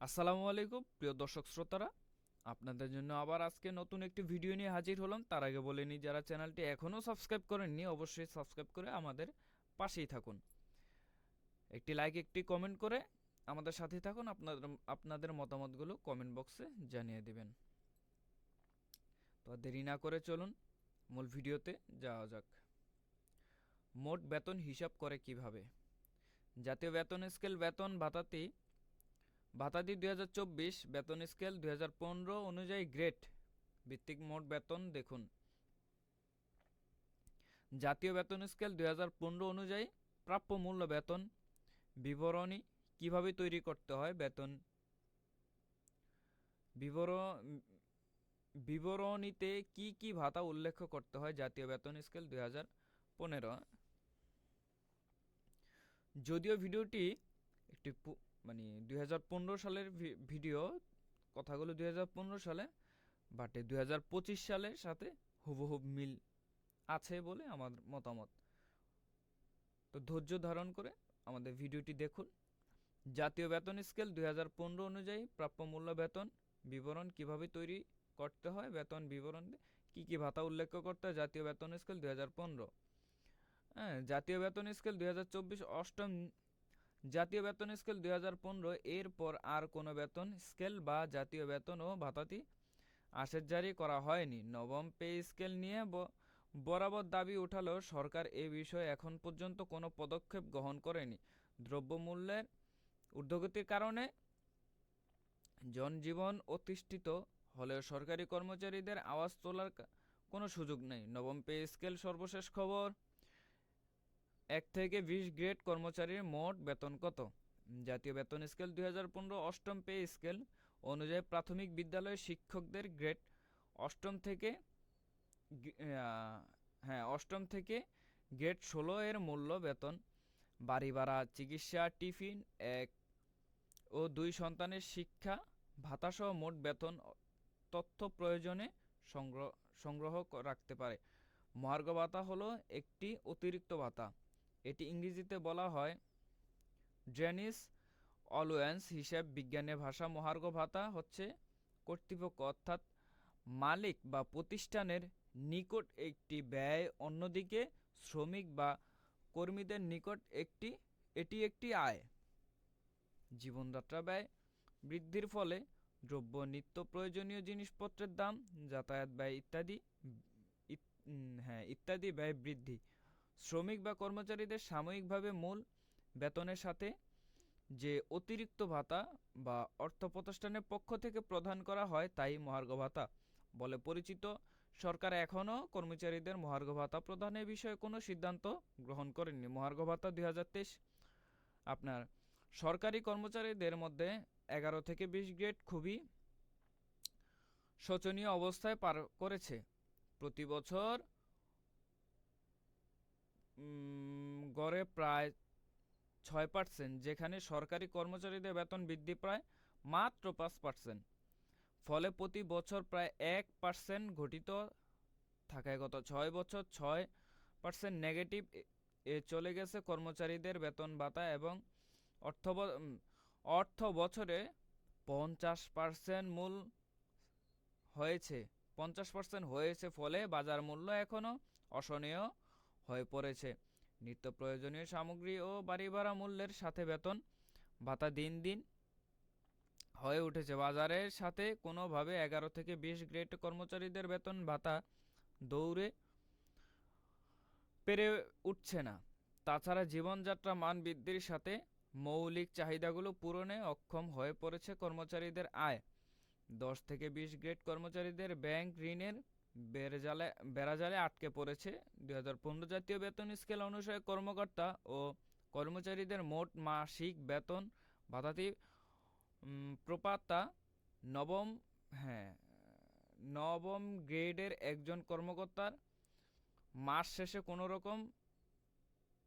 আসসালামু আলাইকুম, প্রিয় দর্শক শ্রোতারা। আপনাদের জন্য আবার আজকে নতুন একটি ভিডিও নিয়ে হাজির হলাম। তার আগে বলে নিই, যারা চ্যানেলটি এখনও সাবস্ক্রাইব করেননি, অবশ্যই সাবস্ক্রাইব করে আমাদের পাশেই থাকুন। একটি লাইক, একটি কমেন্ট করে আমাদের সাথে থাকুন। আপনাদের আপনাদের মতামতগুলো কমেন্ট বক্সে জানিয়ে দেবেন। তো দেরি না করে চলুন মূল ভিডিওতে যাওয়া যাক। মোট বেতন হিসাব করে কীভাবে? জাতীয় বেতন স্কেল বেতন ভাতাতি ভাতাদি দুই হাজার চব্বিশ, বেতন স্কেল দুই হাজার পনেরো অনুযায়ী গ্রেড। ভিত্তিক মোট বেতন দেখুন। জাতীয় বেতন স্কেল দুই হাজার পনেরো অনুযায়ী প্রাপ্য মূল্য বেতন। বিবরণী, কীভাবে তৈরি করতে হয় বেতন? বিবর, বিবরণীতে কি কি ভাতা উল্লেখ করতে হয় জাতীয় বেতন স্কেল দুই হাজার পনেরো? যদিও ভিডিওটি একটি মানে দুই হাজার পনেরো সালের ভিডিও কথাগুলো দুই হাজার পনেরো সালে বাট দুই সালের সাথে হুবহুব মিল আছে বলে আমার মতামত। তো ধৈর্য ধারণ করে আমাদের ভিডিওটি দেখুন। জাতীয় বেতন স্কেল দুই হাজার পনেরো অনুযায়ী প্রাপ্য মূল্য বেতন বিবরণ কীভাবে তৈরি করতে হয়, বেতন বিবরণ কি কি ভাতা উল্লেখ করতে হয়, জাতীয় বেতন স্কেল দুই হ্যাঁ জাতীয় বেতন স্কেল দুই অষ্টম জাতীয় বেতন স্কেল দুই পনেরো এরপর আর কোনো বেতন স্কেল বা জাতীয় বেতন ও ভাতাতি আশের জারি করা হয়নি। নবম পে স্কেল নিয়ে বরাবর দাবি উঠালেও সরকার এ বিষয়ে এখন পর্যন্ত কোনো পদক্ষেপ গ্রহণ করেনি। দ্রব্যমূল্যের ঊর্ধ্বগতির কারণে জনজীবন অতিষ্ঠিত হলেও সরকারি কর্মচারীদের আওয়াজ তোলার কোনো সুযোগ নেই। নবম পে স্কেল সর্বশেষ খবর। এক থেকে বিশ গ্রেড কর্মচারীর মোট বেতন কত? জাতীয় বেতন স্কেল দুই হাজার পনেরো, অষ্টম পে স্কেল অনুযায়ী প্রাথমিক বিদ্যালয়ের শিক্ষকদের গ্রেড অষ্টম থেকে হ্যাঁ অষ্টম থেকে গ্রেড ষোলো এর মূল্য বেতন, বাড়ি ভাড়া, চিকিৎসা, টিফিন, এক ও দুই সন্তানের শিক্ষা, ভাতাসহ মোট বেতন তথ্য প্রয়োজনে সংগ্রহ সংগ্রহ রাখতে পারে। মহার্ঘ ভাতা হলো একটি অতিরিক্ত ভাতা। এটি ইংরেজিতে বলা হয় ড্রেনিস অলওয়েন্স হিসাব বিজ্ঞানের ভাষা মহার্ঘ ভাতা হচ্ছে কর্তৃপক্ষ অর্থাৎ মালিক বা প্রতিষ্ঠানের নিকট একটি ব্যয়, অন্যদিকে শ্রমিক বা কর্মীদের নিকট একটি, এটি একটি আয়। জীবনযাত্রা ব্যয় বৃদ্ধির ফলে দ্রব্য, নিত্য প্রয়োজনীয় জিনিসপত্রের দাম, যাতায়াত ব্যয় ইত্যাদি, ইত- হ্যাঁ ইত্যাদি ব্যয় বৃদ্ধি। শ্রমিক বা কর্মচারীদের সাময়িকভাবে মূল বেতনের সাথে যে অতিরিক্ত ভাতা বা অর্থ প্রতিষ্ঠানের পক্ষ থেকে প্রদান করা হয় তাই মহার্ঘ ভাতা বলে পরিচিত। সরকার এখনও কর্মচারীদের মহার্ঘ ভাতা প্রদানের বিষয়ে কোনো সিদ্ধান্ত গ্রহণ করেনি মহার্ঘ ভাতা দুই হাজার তেইশ আপনার সরকারি কর্মচারীদের মধ্যে এগারো থেকে বিশ গ্রেড খুবই শোচনীয় অবস্থায় পার করেছে। প্রতি বছর গড়ে প্রায় ছয় পার্সেন্ট যেখানে সরকারি কর্মচারীদের বেতন বৃদ্ধি প্রায় মাত্র পাঁচ পার্সেন্ট ফলে প্রতি বছর প্রায় এক পার্সেন্ট ঘটিত থাকায় গত ছয় বছর ছয় পার্সেন্ট নেগেটিভ এ চলে গেছে কর্মচারীদের বেতন ভাতা এবং অর্থ অর্থ বছরে পঞ্চাশ পার্সেন্ট মূল হয়েছে, পঞ্চাশ পার্সেন্ট হয়েছে, ফলে বাজার মূল্য এখনও অসহনীয়। হয়ে পড়েছে। নিত্য প্রয়োজনীয় সামগ্রী ও বাড়ি ভাড়া মূল্যের সাথে বেতন ভাতা দিন দিন হয়ে উঠেছে। বাজারের সাথে কোনোভাবে এগারো থেকে বিশ গ্রেড কর্মচারীদের বেতন ভাতা দৌড়ে পেরে উঠছে না। তাছাড়া জীবনযাত্রা মান বৃদ্ধির সাথে মৌলিক চাহিদাগুলো পূরণে অক্ষম হয়ে পড়েছে কর্মচারীদের আয়। দশ থেকে বিশ গ্রেড কর্মচারীদের ব্যাংক ঋণের বেড়াজালে বেড়াজালে আটকে পড়েছে। দুই হাজার পনেরো জাতীয় বেতন স্কেল অনুসারে কর্মকর্তা ও কর্মচারীদের মোট মাসিক বেতন উম, প্রপাতা নবম হ্যাঁ নবম গ্রেডের একজন কর্মকর্তার মাস শেষে কোনো রকম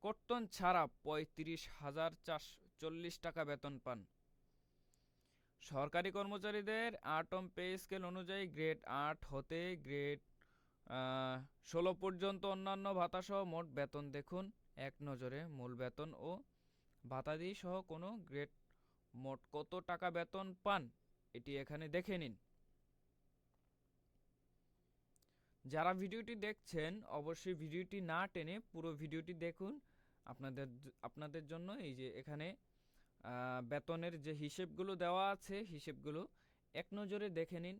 কর্তন ছাড়া পঁয়ত্রিশ হাজার চারশো চল্লিশ টাকা বেতন পান। সরকারি কর্মচারীদের আটম পে স্কেল অনুযায়ী গ্রেড আট হতে গ্রেড ষোলো পর্যন্ত অন্যান্য ভাতাসহ মোট বেতন দেখুন। এক নজরে মূল বেতন ও ভাতাদি সহ কোনো গ্রেড মোট কত টাকা বেতন পান, এটি এখানে দেখে নিন। যারা ভিডিওটি দেখছেন, অবশ্যই ভিডিওটি না টেনে পুরো ভিডিওটি দেখুন। আপনাদের আপনাদের জন্য এই যে এখানে বেতনের যে হিসেবগুলো দেওয়া আছে, হিসেবগুলো এক নজরে দেখে নিন।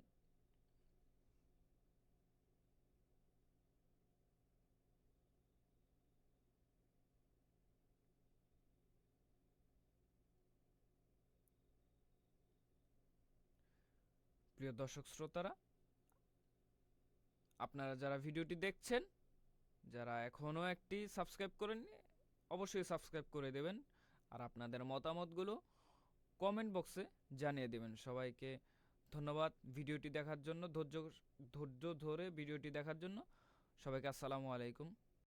প্রিয় দর্শক শ্রোতারা, আপনারা যারা ভিডিওটি দেখছেন, যারা এখনও একটি সাবস্ক্রাইব করেননি, অবশ্যই সাবস্ক্রাইব করে দেবেন। আর আপনাদের মতামতগুলো কমেন্ট বক্সে জানিয়ে দেবেন। সবাইকে ধন্যবাদ ভিডিওটি দেখার জন্য, ধৈর্য ধৈর্য ধরে ভিডিওটি দেখার জন্য। সবাইকে আসসালামু আলাইকুম।